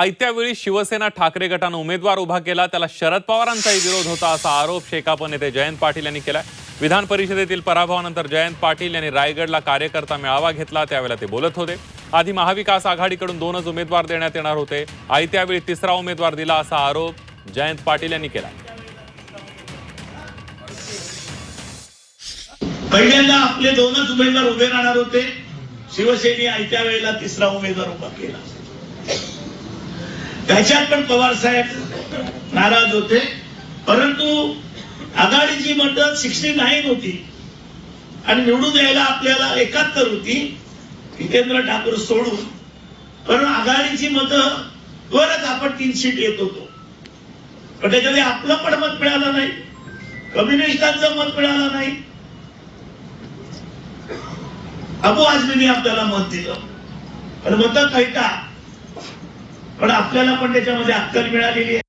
आयत्या वेळी शिवसेना ठाकरे गटानं उमेदवार उभा केला त्याला शरद पवारांचाही विरोध होता असा आरोप शेकाप नेते जयंत पाटील यांनी केलाय. विधान परिषदेतील पराभवानंतर जयंत पाटील यांनी रायगडला कार्यकर्ता मेळावा घेतला त्यावेळेला ते बोलत होते. आधी महाविकास आघाडीकडून दोनच उमेदवार देण्यात येणार होते. आयत्या वेळी तिसरा उमेदवार दिला असा आरोप जयंत पाटील यांनी केला पहिल्यांदा आपले दोनच उमेदवार उभे राहणार होते. शिवसेने आयत्या वेळेला तिसरा उमेदवार उभा केला. त्याच्यात पण पवार साहेब नाराज होते. परंतु आघाडीची मतं सिक्स्टी नाईन होती. आणि निवडून यायला आपल्याला एकाहत्तर होती. जितेंद्र ठाकूर सोडून. पण आघाडीची मतं वरच आपण तीन सीट येत होतो. पण त्याच्यामध्ये आपलं पण मत मिळालं नाही. कम्युनिस्टांचं मत मिळालं नाही. अबू आजमीने आपल्याला मत दिलं. पण मत कैटा पण आपल्याला पण त्याच्यामध्ये अक्कल मिळालेली आहे.